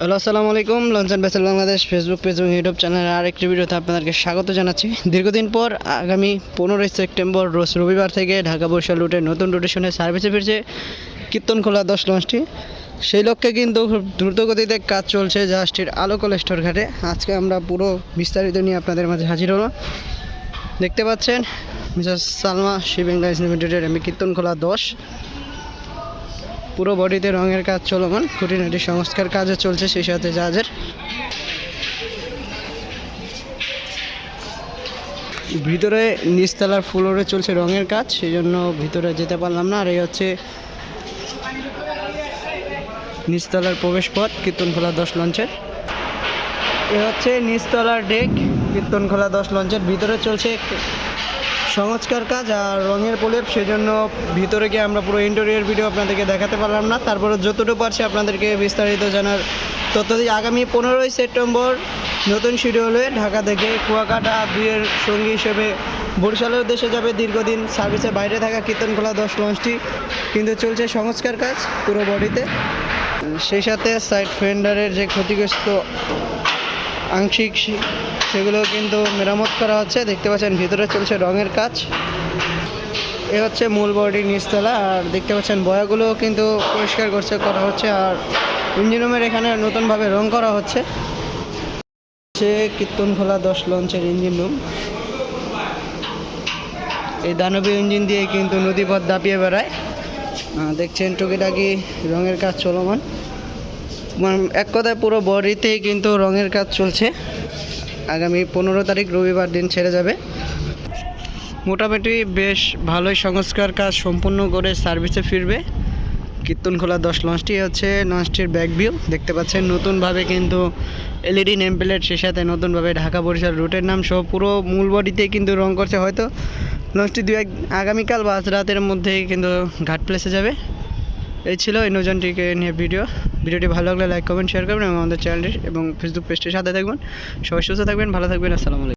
Hello, আসসালামু আলাইকুম। লঞ্চন বেসেল বাংলাদেশ ফেসবুক পেজ এবং ইউটিউব চ্যানেলের আরেকটি ভিডিওতে আপনাদেরকে স্বাগত জানাচ্ছি। দীর্ঘদিন পর আগামী পনেরোই সেপ্টেম্বর, রোজ রবিবার থেকে ঢাকা বরিশাল রুটে নতুন রুটেশনে সার্ভিসে ফিরছে কীর্তনখোলা দশ লঞ্চটি। সেই লক্ষ্যে কিন্তু দ্রুতগতিতে কাজ চলছে জাহাজটির আলো কলেস্টর ঘাটে। আজকে আমরা পুরো বিস্তারিত নিয়ে আপনাদের মাঝে হাজির হলো দেখতে পাচ্ছেন মিসেস সালমা শিপিং লাইন্স লিমিটেডের আমি কীর্তনখোলা দশ। পুরো বডিতে রঙের কাজ চলমান, খুঁটিনাটি সংস্কার কাজও চলছে সেই সাথে জাহাজের। ভিতরে নিচতলার ফ্লোরে চলছে রঙের কাজ সেই জন্য ভিতরে যেতে পারলাম না। আর এই হচ্ছে নিচতলার প্রবেশপথ, কীর্তনখোলা দশ লঞ্চের। এ হচ্ছে নিচতলার ডেক, কীর্তনখোলা দশ লঞ্চের। ভিতরে চলছে সংস্কার কাজ আর রঙের প্রলেপ, সেজন্য ভিতরে গিয়ে আমরা পুরো ইন্টেরিয়র ভিডিও আপনাদেরকে দেখাতে পারলাম না। তারপরে যতটুকু পারছি আপনাদেরকে বিস্তারিত জানার তথ্য আগামী পনেরোই সেপ্টেম্বর নতুন শিডিউলে ঢাকা থেকে কুয়াকাটা দুইয়ের সঙ্গী হিসেবে বরিশালের উদ্দেশ্যে যাবে দীর্ঘদিন সার্ভিসের বাইরে থাকা কীর্তনখোলা দশ লঞ্চটি। কিন্তু চলছে সংস্কার কাজ পুরো বডিতে। সেই সাথে সাইড ফেন্ডারের যে ক্ষতিগ্রস্ত আংশিক সেগুলো কিন্তু মেরামত করা হচ্ছে। দেখতে পাচ্ছেন, ভিতরে চলছে রঙের কাজ। এ হচ্ছে মূল বডি নিচতলা, আর দেখতে পাচ্ছেন বয়াগুলো কিন্তু পরিষ্কার করছে, করা হচ্ছে, আর ইঞ্জিন রুমের এখানে নতুনভাবে রং করা হচ্ছে। হচ্ছে কীর্তনখোলা দশ লঞ্চের ইঞ্জিন রুম। এই দানবীয় ইঞ্জিন দিয়ে কিন্তু নদীপথ দাপিয়ে বেড়ায়। দেখছেন, টুকিটাকি রঙের কাজ চলমান। মানে এক কথায় পুরো বডিতেই কিন্তু রঙের কাজ চলছে। আগামী পনেরো তারিখ রবিবার দিন ছেড়ে যাবে। মোটামুটি বেশ ভালোই সংস্কার কাজ সম্পূর্ণ করে সার্ভিসে ফিরবে। কীর্তনখোলা দশ লঞ্চটি হচ্ছে লঞ্চটির ব্যাক ভিউ দেখতে পাচ্ছেন, নতুনভাবে কিন্তু এলইডি নেম প্লেট সে সাথে নতুনভাবে ঢাকা বরিশাল রুটের নাম সহ পুরো মূল বডিতে কিন্তু রং করছে। হয়তো লঞ্চটি দু এক আগামীকাল বা আজ রাতের মধ্যেই কিন্তু ঘাট প্লেসে যাবে। এই ছিল এই নৌযানটিকে নিয়ে ভিডিও ভিডিওটি ভালো লাগলে লাইক কমেন্ট শেয়ার করবেন এবং আমাদের চ্যানেলটি এবং ফেসবুক পেজটির সাথে থাকবেন। সবাই সুস্থ থাকবেন, ভালো থাকবেন, আসসালামু আলাইকুম।